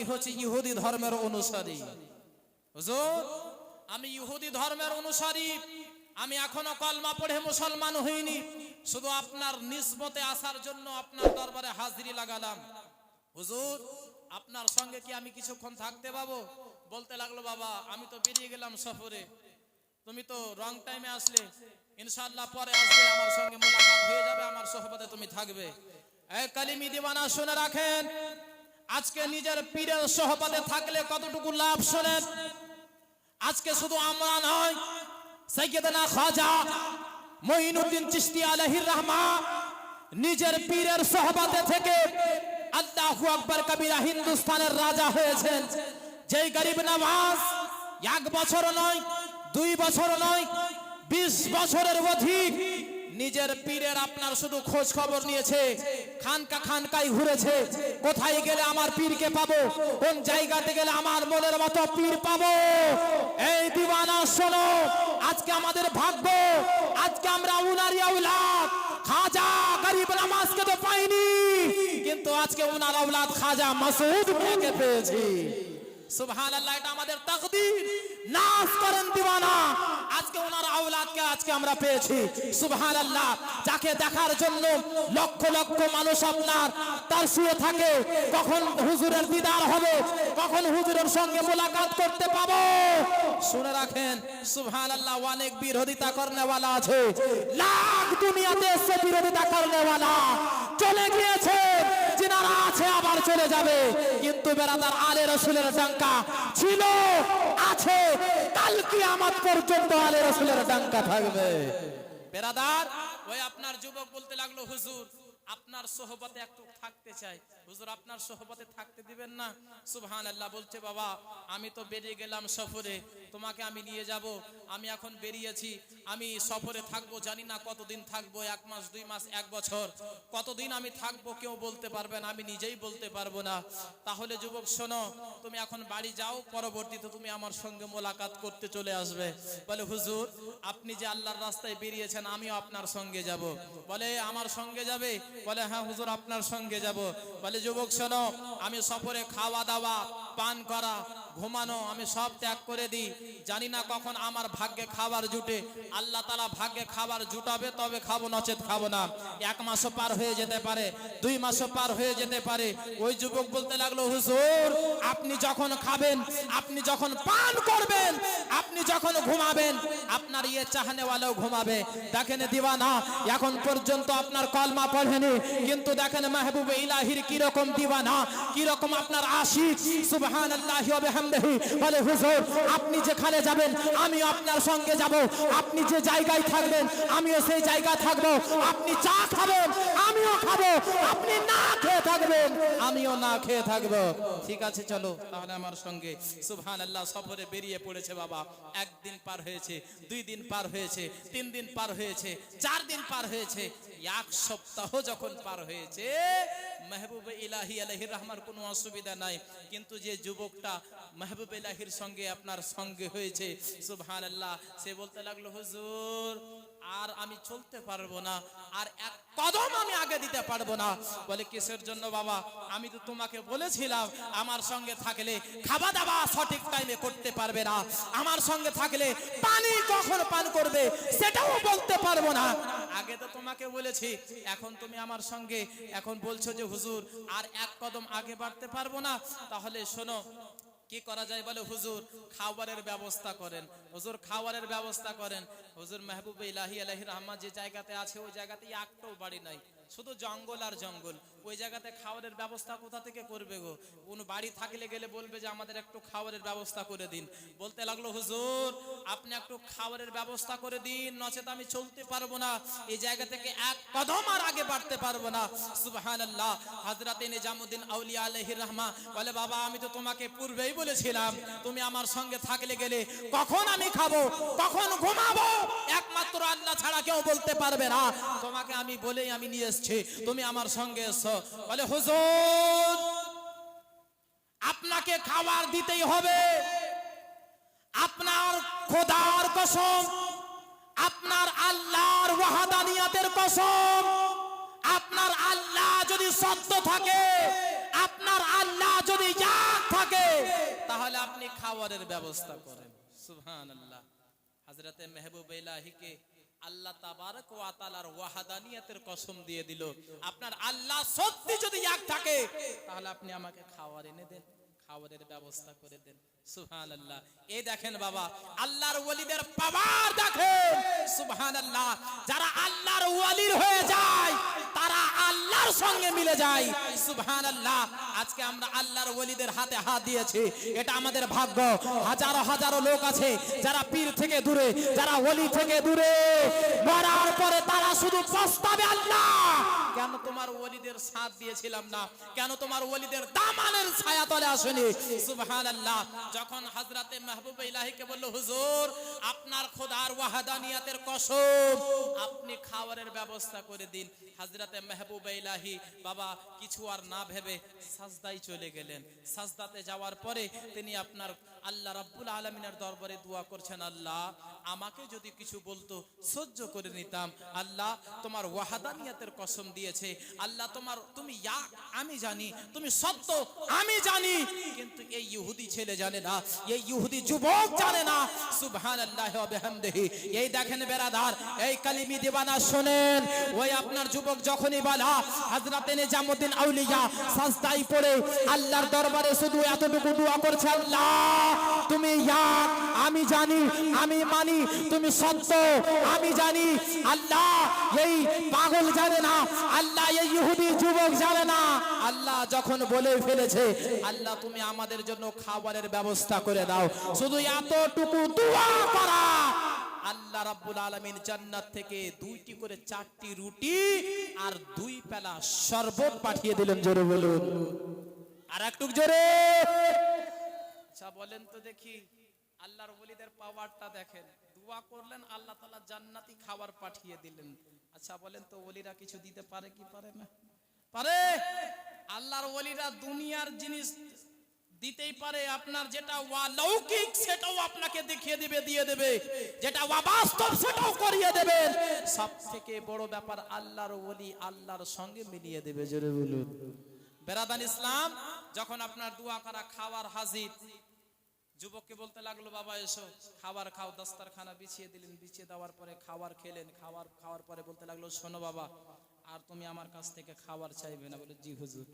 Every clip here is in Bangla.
আমি হচ্ছি ইহুদি ধর্মের অনুসারী। হুজুর, আমি ইহুদি ধর্মের অনুসারী। আমি এখনও কলমা পড়ে মুসলমান হইনি। শুধু আপনার নিসবতে আসার জন্য আপনার দরবারে হাজিরি লাগালাম। হুজুর, আপনার সঙ্গে কি আমি কিছুক্ষণ থাকতে পাবো? বলতে লাগল, বাবা, আমি তো বেরিয়ে গেলাম সফরে। তুমি তো রং টাইমে আসলে। ইনশাআল্লাহ পরে আসবে, আমার সঙ্গে মোলাকাত হয়ে যাবে, আমার সহবতে তুমি থাকবে। কালিমি দিবানা শুনে রাখেন। আজকে নিজের পীরের সহপদে থাকলে কতটুকু লাভ শোনেন? আজকে শুধু আমরা নয় সৈয়দনা খাজা মঈনুদ্দিন চিশতি আলাইহির রহমা নিজের পীরের সহবাতে থেকে আল্লাহু আকবার কবিরা হিন্দুস্তানের রাজা হয়েছেন। যেই গরিব নওয়াজ এক বছর নয়, দুই বছর নয়, বিশ বছরের অধিক নিজের পীরের আপনার শুধু খোঁজ খবর নিয়েছে। খানকা খানকাই ঘুরেছে। কোথায় গেলে আমার পীরকে পাবো? কোন জায়গাতে গেলে আমার মনের মতো পীর পাবো? এই দিওয়ানা শোনো, আজকে আমাদের ভাগ্য। আজকে আমরা উনারি আউলাদ খাজা গরিব নামাজকে তো পাইনি। কিন্তু আজকে উনার আউলাদ খাজা মাসুদ পেয়েছি। আজকে ওনার আজকে আমরা পেয়েছি। দেখার জন্য লক্ষ লক্ষ মানুষ তার শুয়ে থাকে। কখন হুজুরের দিদার হবে, কখন হুজুরের সঙ্গে মোলাকাত করতে পাবো? শুনে রাখেন সুবহান আল্লাহ অনেক বিরোধিতা করনেওয়ালা আছে। লাখ দুনিয়াতে এসে বিরোধিতা করনেওয়ালা। চলে গিয়েছে যিনারা আছে, আবার চলে যাবে। কিন্তু বেড়াদার আলে রসুলের ডাঙ্কা ছিল, আছে। কাল আমার পর্যন্ত আলে রসুলের ডাঙ্কা থাকবে। বেড়াদার ওই আপনার যুবক বলতে লাগল, হুজুর আপনার সোহবতে একটু থাকতে চাই। হুজুর, আপনার সোহবতে থাকতে দিবেন না? সুবহান আল্লাহ বলছে, বাবা, আমি তো বেরিয়ে গেলাম সফরে। তোমাকে আমি নিয়ে যাব। আমি এখন বেরিয়েছি। আমি সফরে থাকব, জানি না কতদিন থাকব, এক মাস, দুই মাস, এক বছর। কতদিন আমি থাকব কেউ বলতে পারবে না, আমি নিজেই বলতে পারব না। তাহলে যুবক, শোনো, তুমি এখন বাড়ি যাও, পরবর্তীতে তুমি আমার সঙ্গে মোলাকাত করতে চলে আসবে। বলে, হুজুর, আপনি যে আল্লাহর রাস্তায় বেরিয়েছেন, আমিও আপনার সঙ্গে যাব। বলে, আমার সঙ্গে যাবে? বলে হ্যাঁ হুজুর আপনার সঙ্গে যাব। বলে যুবক শোনো আমি সফরে খাওয়া দাওয়া পান করা, ঘুমানো, আমি সব ত্যাগ করে দিই। জানি না কখন আমার ভাগ্যে খাবার জুটে। আল্লাহ তালা ভাগ্যে খাবার জুটাবে, তবে খাব নচেত খাব না। এক মাসও পার হয়ে যেতে পারে, দুই মাসও পার হয়ে যেতে পারে। ওই যুবক বলতে লাগল, হুজুর, আপনি যখন খাবেন, আপনি যখন পান করবেন, আপনি যখন ঘুমাবেন, আপনার ইয়ে চাহনেওয়ালাও ঘুমাবে। দেখেন দিওয়ানা, এখন পর্যন্ত আপনার কলমা পড়েনি, কিন্তু দেখেন মাহবুব ইলাহির কীরকম দিওয়ানা, কীরকম আপনার আশিক আপনি যেখানে যাবেন, আমি আপনার সঙ্গে যাব। আপনি যে জায়গায় থাকবেন, আমিও সেই জায়গায় থাকব। আপনি চা খাবেন, আমিও খাব। আপনি না খেয়ে থাকবেন, আমিও না খেয়ে থাকব। ঠিক আছে, চলো, তাহলে আমার সঙ্গে। সুবহান আল্লাহ সফরে বেরিয়ে পড়েছে বাবা। একদিন পার হয়েছে, দুই দিন পার হয়েছে, তিন দিন পার হয়েছে, চার দিন পার হয়েছে। এক সপ্তাহ যখন পার হয়েছে মেহবুব ইলাহি আলহির রহমার কোনো অসুবিধা নাই। কিন্তু যে যুবকটা মেহবুব ইলাহির সঙ্গে আপনার সঙ্গে হয়েছে সুবহান আল্লাহ সে বলতে লাগল, হুজুর আর আমি চলতে পারব না, আর এক কদম আমি আগে দিতে পারব না। বলে, কিসের জন্য বাবা? আমি তো তোমাকে বলেছিলাম, আমার সঙ্গে থাকলে খাওয়া দাওয়া সঠিক টাইমে করতে পারবে না। আমার সঙ্গে থাকলে পানি কখন পান করবে, সেটাও বলতে পারব না। আগে তো তোমাকে বলেছি, এখন তুমি আমার সঙ্গে এখন বলছো যে, হুজুর, আর এক কদম আগে বাড়তে পারব না। তাহলে শোনো কি করা যায় বলে হুজুর? খাবারের ব্যবস্থা করেন। হুজুর খাবারের ব্যবস্থা করেন। হুজুর মেহবুব ইলাহি আলহি রহমান যে জায়গাতে আছে, ওই জায়গাতে একটাও বাড়ি নাই। শুধু জঙ্গল আর জঙ্গল। ওই জায়গাতে খাবারের ব্যবস্থা কোথা থেকে করবে গো? কোন বাড়ি থাকলে গেলে বলবে যে আমাদের একটু খাবারের ব্যবস্থা করে দিন। বলতে লাগল, হুজুর, আপনি একটু খাবারের ব্যবস্থা করে দিন, নচেত আমি চলতে পারব না। এই জায়গা থেকে এক কদম আর আগে বাড়তে পারব না। সুবহানাল্লাহ, হযরত নিজামুদ্দিন আউলিয়া আলাইহির রহমা বলে, বাবা, আমি তো তোমাকে পূর্বেই বলেছিলাম, তুমি আমার সঙ্গে থাকলে গেলে কখন আমি খাব? কখন ঘুমাবো? একমাত্র আল্লাহ ছাড়া কেউ বলতে পারবে না। তোমাকে আমি বলেই আমি নিয়ে এসেছি, তুমি আমার সঙ্গে এসো। বলে, হুজুর, আপনাকে খাবার দিতেই হবে। আপনার খোদার কসম, আপনার আল্লাহর ওয়াহাদানিয়াতের কসম, আপনার আল্লাহ যদি সত্য থাকে, আপনার আল্লাহ যদি এক থাকে, তাহলে আপনি খাবারের ব্যবস্থা করেন। সুবহানাল্লাহ। হযরতে মেহবুব ইলাহিকে আল্লাহ তাবারক ওয়া তাআলার ওয়াহাদানিয়াতের কসম দিয়ে দিল। আপনার আল্লাহ সত্যি যদি এক থাকে, তাহলে আপনি আমাকে খাওয়ার এনে দেন, খাওয়ারের ব্যবস্থা করে দেন। যারা আমাদের ভাগ্য। হাজারো হাজারো লোক আছে যারা পীর থেকে দূরে, যারা ওলি থেকে দূরে। মরার পরে তারা শুধু পস্তাবে আল্লাহ। কেন তোমার ওলিদের সাথ দিয়েছিলাম না? কেন তোমার ওলিদের দামানের ছায়া তলে আসেনি যখন হযরতে মাহবুব ইলাহিকে বলল, হুজুর, আপনার খোদার ওয়াহাদানিয়াতের কসম, আপনি খাবারের ব্যবস্থা করে দিন। হযরতে মাহবুব ইলাহি, বাবা, কিছু আর না ভেবে সাজদাই চলে গেলেন। সাজদাতে যাওয়ার পরে তিনি আপনার আল্লাহ রাব্বুল আলামিনের দরবারে দোয়া করছেন, আল্লাহ, আমাকে যদি কিছু বলতো, সহ্য করে নিতাম। আল্লাহ, তোমার ওয়াহাদানিয়াতের কসম দিয়েছে। আল্লাহ, তোমার, তুমি ইয়া, আমি জানি, তুমি সত্য, আমি জানি, কিন্তু এই ইহুদি ছেলে জানে না, এই ইহুদি যুবক জানে না। এই দেখেন এই কালিমি দিবানা ওই আপনার যুবক যখনই আউলিয়া পড়ে, আল্লাহর দরবারে শুধু এতটুকু দোয়া করছে আল্লাহ। তুমি আমি জানি, আমি মানি, তুমি সত্য, আমি জানি। আল্লাহ এই পাগল জানে না, আল্লাহ এই ইহুদি যুবক জানে না। আল্লাহ যখন বলে ফেলেছে, আল্লাহ তুমি আমাদের জন্য খাবারের ব্যবস্থা করে দাও। শুধু এতটুকু দোয়া করা। আল্লাহ রাব্বুল আলামিন জান্নাত থেকে দুইটি করে চারটি রুটি আর দুই পেলা শরবত পাঠিয়ে দিলেন, জোরে বলুন। আর একটু জোরে। আচ্ছা বলেন তো দেখি, আল্লাহর ওলিদের পাওয়ারটা দেখেন। দোয়া করলেন, আল্লাহ তাআলা জান্নাতি খাবার পাঠিয়ে দিলেন। আচ্ছা বলেন তো ওলিরা কিছু দিতে পারে কি পারে না? পারে। আল্লাহর ওলিরা দুনিয়ার জিনিস দিতেই পারে আপনার যেটা অলৌকিক সেটাও আপনাকে দেখিয়ে দিবে, দিয়ে দেবে। যেটা অবাস্তব সেটাও করিয়ে দেবেন সব থেকে বড় ব্যাপার, আল্লাহর ওলি আল্লাহর সঙ্গে মিলিয়ে দেবে, জোরে বলুন। বেরাদান ইসলাম, যখন আপনার দোয়া করা খাবার হাজির, যুবককে বলতে লাগল, বাবা, এসো, খাবার খাও। দস্তারখানা বিছিয়ে দিলেন, বিছিয়ে দেওয়ার পরে খাবার খেলেন, খাবার খাওয়ার পরে বলতে লাগল, শোনো বাবা, আর তুমি আমার কাছ থেকে খাবার চাইবে না। বলে, জি হুজুর।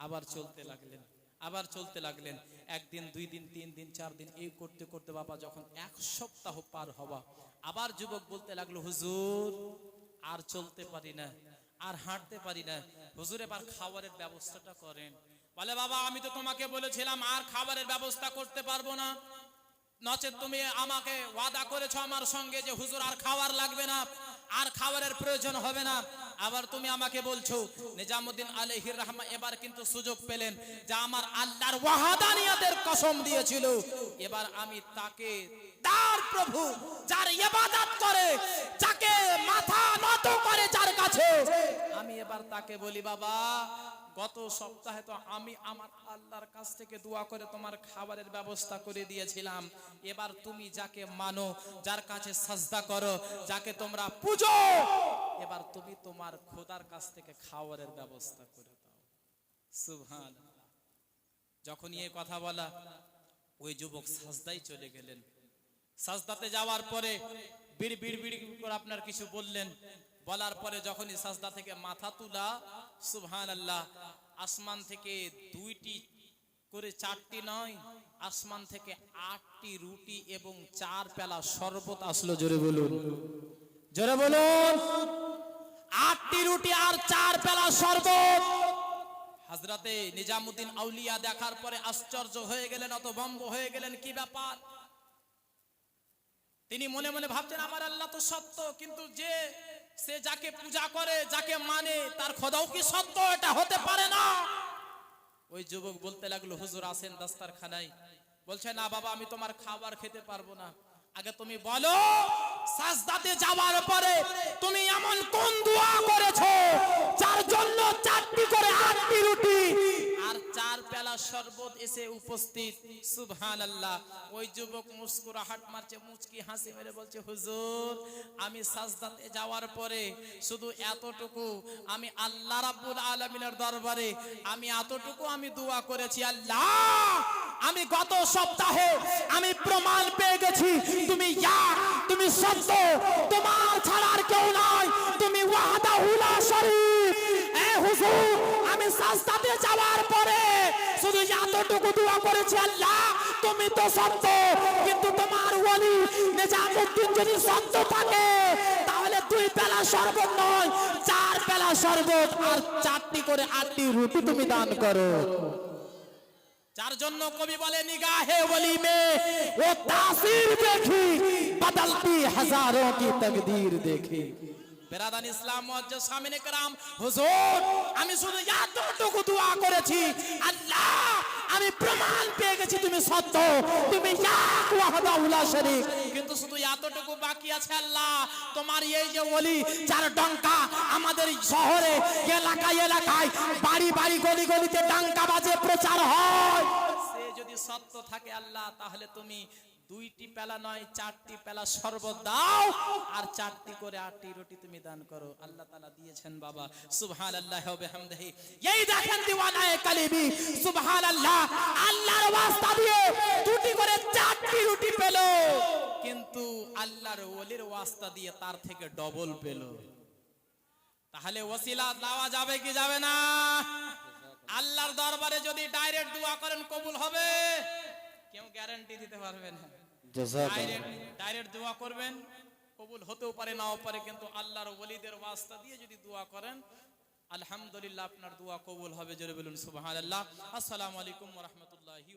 আবার চলতে লাগলেন। আবার চলতে লাগলেন। একদিন, দুই দিন, তিন দিন, চার দিন, এই করতে করতে বাবা যখন এক সপ্তাহ পার হওয়া, আবার যুবক বলতে লাগল, হুজুর, আর চলতে পারি না, আর হাঁটতে পারি না। হুজুর, এবার খাবারের ব্যবস্থাটা করেন। বলে, বাবা, আমি তো তোমাকে বলেছিলাম, আর খাবারের ব্যবস্থা করতে পারব না। নচেত তুমি আমাকে ওয়াদা করেছ আমার সঙ্গে যে, হুজুর, আর খাবার লাগবে না। আর খাবারের প্রয়োজন হবে না। আবার তুমি আমাকে বলছো, নিজামুদ্দিন আলহির রহমা এবার কিন্তু সুযোগ পেলেন যে আমার আল্লাহর ওয়াহাদানিয়াতের কসম দিয়েছিল। এবার আমি তাকে, তার প্রভু যার ইবাদত করে, যাকে মাথা নত করে যার কাছে, আমি এবার তাকে বলি, বাবা গত সপ্তাহে তো আমি আমার আল্লাহর কাছ থেকে দোয়া করে তোমার খাবারের ব্যবস্থা করে দিয়েছিলাম। এবার তুমি যাকে মানো, যার কাছে সাজদা করো, যাকে তোমরা পূজো, এবার তুমি তোমার খোদার কাছ থেকে খাবারের ব্যবস্থা করে দাও। সুবহান যখনই এই কথা বলা, ওই যুবক সাজদাই চলে গেলেন। সাজদাতে যাওয়ার পরে বিড় বিড় বিড় করে আপনার কিছু বললেন। বলার পরে যখনই সাজদা থেকে মাথা তুলা সুবহান আল্লাহ আসমান থেকে দুইটি করে চারটি নয়, আসমান থেকে আটটি রুটি এবং চার পেলা শরবত আসলো, জোরে বলুন। জোরে বলুন। আটটি রুটি আর চার পেলা শরবত। হাজরাতে নিজামুদ্দিন আউলিয়া দেখার পরে আশ্চর্য হয়ে গেলেন অত বম্ব হয়ে গেলেন, কি ব্যাপার? তিনি মনে মনে ভাবছেন, আমার আল্লাহ তো সত্য, কিন্তু যে সে যাকে পূজা করে, যাকে মানে তার খোদাও কি সত্য? এটা হতে পারে না। ওই যুবক বলতে লাগল, হুজুর, আসেন দাস্তার খানায় বলছে, না বাবা, আমি তোমার খাবার খেতে পারব না। আগে তুমি বলো, সাজদাতে যাওয়ার পরে তুমি এমন কোন দোয়া করেছ, যার জন্য চারটি করে আটটি রুটি চার পেলা শরবত এসে উপস্থিত। সুবহান আল্লাহ ওই যুবক মুস্কুরা হাট মারছে, মুচকি হাসি মেরে বলছে, হুজুর, আমি সাজদাতে যাওয়ার পরে শুধু এতটুকু, আমি আল্লাহ রাব্বুল আলামিনের দরবারে, আমি এতটুকু আমি দোয়া করেছি, আল্লাহ, আমি গত সপ্তাহে আমি প্রমাণ পেয়ে গেছি, তুমি ইয়া, তুমি সত্য, তোমার ছাড়া আর কেউ নাই, তুমি ওয়াহদাহুলা শরীফ এ হুজুর সাজদাতে যাওয়ার পরে শুধু এতটুকু দোয়া করেছি, আল্লাহ, তুমি তো সত্য, কিন্তু তোমার ওলি নিজামুদ্দিন যদি সত্য থাকে, তাহলে দুই বেলা শরবত নয়, চার বেলা শরবত আর চারটি করে আটটি রুটি তুমি দান করো। যার জন্য কবি বলে, নিগাহে ওলি মে ও তাসির দেখি, বদলতি হাজারোं की তকদীর দেখি। বেরাদান ইসলাম সামিনে কারাম হুজুর, আমি শুধু এতটুকু দোয়া করেছি। আল্লাহ, আমি প্রমাণ পেয়ে গেছি, তুমি সত্য। তুমি কিন্তু শুধু এতটুকু বাকি আছে আল্লাহ। তোমার এই যে বলি যার ডঙ্কা আমাদের শহরে, এলাকায় এলাকায়, বাড়ি বাড়ি, গলি, গলিতে ডঙ্কা বাজে প্রচার হয়। সে যদি সত্য থাকে আল্লাহ, তাহলে তুমি দুইটি পেলা নয়, চারটি পেলা শরবত দাও আর চারটি করে আটটি রুটি তুমি দান করো। আল্লাহ তাআলা দিয়েছেন বাবা সুবহান আল্লাহ বিহামদিহি। এই দেখেন দিওয়ানায়ে কালিবি সুবহান আল্লাহ আল্লাহর ওয়াস্তা দিয়ে দুটি করে চারটি রুটি পেল। কিন্তু আল্লাহর ওলির ওয়াস্তা দিয়ে তার থেকে ডবল পেল। তাহলে ওসিলা দেওয়া যাবে কি যাবে না? আল্লাহর দরবারে যদি ডাইরেক্ট দোয়া করেন কবুল হবে। কেউ গ্যারান্টি দিতে পারবে না। ডাইরেক্ট দোয়া করবেন। কবুল হতেও পারে, নাও পারে, কিন্তু আল্লাহর ওলিদের ওয়াস্তা দিয়ে যদি দোয়া করেন, আলহামদুলিল্লাহ আপনার দোয়া কবুল হবে, জোরে বলুন সুবহানাল্লাহ। আসসালামু আলাইকুম ওয়া রাহমাতুল্লাহি